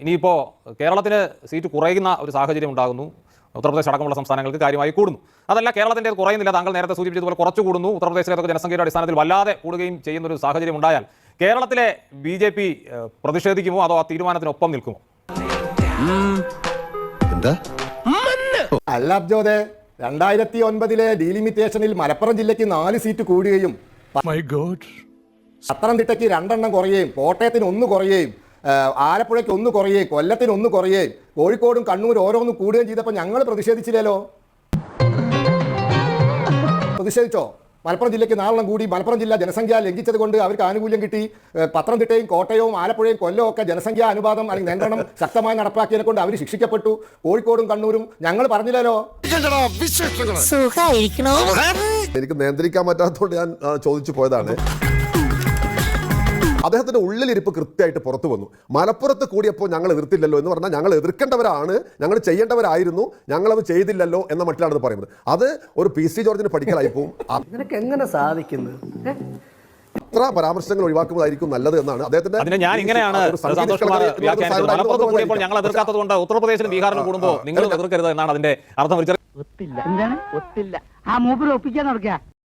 ഇനിയിപ്പോൾ കേരളത്തിന് സീറ്റ് കുറയുന്ന ഒരു സാഹചര്യം ഉണ്ടാകുന്നു. ഉത്തർപ്രദേശ് അടക്കമുള്ള സംസ്ഥാനങ്ങൾക്ക് കാര്യമായി കൂടുന്നു. അതല്ല കേരളത്തിന്റെ കുറയുന്നില്ല. താങ്കൾ നേരത്തെ സൂചിപ്പിച്ചതുപോലെ കുറച്ച് കൂടുന്നു. ഉത്തർപ്രദേശിലേതൊക്കെ ജനസംഖ്യയുടെ അടിസ്ഥാനത്തിൽ വല്ലാതെ കൂടുകയും ചെയ്യുന്ന ഒരു സാഹചര്യം ഉണ്ടായാൽ കേരളത്തിലെ ബി ജെ പി പ്രതിഷേധിക്കുമോ അതോ ആ തീരുമാനത്തിനൊപ്പം നിൽക്കുമോ? എന്താ? അല്ല അബ്ജോദെ. രണ്ടായിരത്തി ഒൻപതിലെ ഡീലിമിറ്റേഷനിൽ മലപ്പുറം ജില്ലയ്ക്ക് നാല് സീറ്റ് കൂടുകയും മൈ ഗോഡ് പത്തനംതിട്ടയ്ക്ക് രണ്ടെണ്ണം കുറയുകയും കോട്ടയത്തിന് ഒന്ന് കുറയുകയും ആലപ്പുഴയ്ക്ക് ഒന്ന് കുറയേ കൊല്ലത്തിന് ഒന്ന് കുറയേ കോഴിക്കോടും കണ്ണൂരും ഓരോന്ന് കൂടുകയും ചെയ്തപ്പോൾ ഞങ്ങൾ പ്രതിഷേധിച്ചില്ലല്ലോ? പ്രതിഷേധിച്ചോ? മലപ്പുറം ജില്ലയ്ക്ക് നാലെണ്ണം കൂടി. മലപ്പുറം ജില്ല ജനസംഖ്യ ലംഘിച്ചത് കൊണ്ട് അവർക്ക് ആനുകൂല്യം കിട്ടി. പത്തനംതിട്ടയും കോട്ടയവും ആലപ്പുഴയും കൊല്ലവും ഒക്കെ ജനസംഖ്യാ അനുപാതം അല്ലെങ്കിൽ നിയന്ത്രണം ശക്തമായി നടപ്പാക്കിയതിനെ കൊണ്ട് അവർ ശിക്ഷിക്കപ്പെട്ടു. കോഴിക്കോടും കണ്ണൂരും ഞങ്ങൾ പറഞ്ഞില്ലല്ലോ? എനിക്ക് നിയന്ത്രിക്കാൻ പറ്റാത്തതുകൊണ്ട് ഞാൻ ചോദിച്ചു പോയതാണ്. അദ്ദേഹത്തിന്റെ ഉള്ളിലിരിപ്പ് കൃത്യമായിട്ട് പുറത്തു വന്നു. മലപ്പുറത്ത് കൂടിയപ്പോൾ ഞങ്ങൾ എതിർത്തില്ലല്ലോ എന്ന് പറഞ്ഞാൽ ഞങ്ങൾ എതിർക്കേണ്ടവരാണ് ഞങ്ങൾ ചെയ്യേണ്ടവരായിരുന്നു ഞങ്ങളത് അത് ചെയ്തില്ലല്ലോ എന്ന മട്ടിലാണ് ഇത് പറയുന്നത്. അത് ഒരു പി സി ജോർജിന് പഠിക്കലായി പോകും നിനക്ക് എങ്ങനെ സാധിക്കുന്നു? ഏ? അത്ര പരാമർശങ്ങൾ ഒഴിവാക്കുന്നതായിരിക്കും നല്ലത് എന്നാണ് അദ്ദേഹത്തിന്റെ അതിനെ ഞാൻ ഇങ്ങനെയാണ് ഞങ്ങൾ എതിർക്കാത്തത് കൊണ്ട് ഉത്തർപ്രദേശിലും ബീഹാറിലും കൂടുമ്പോൾ നിങ്ങൾ എതിർക്കരുത് എന്നാണ് അതിന്റെ അർത്ഥം ഒത്തില്ല. എന്താണ്? ഒത്തില്ല. ആ മൂപ്പര് ഒപ്പിക്കാൻ നടക്കുക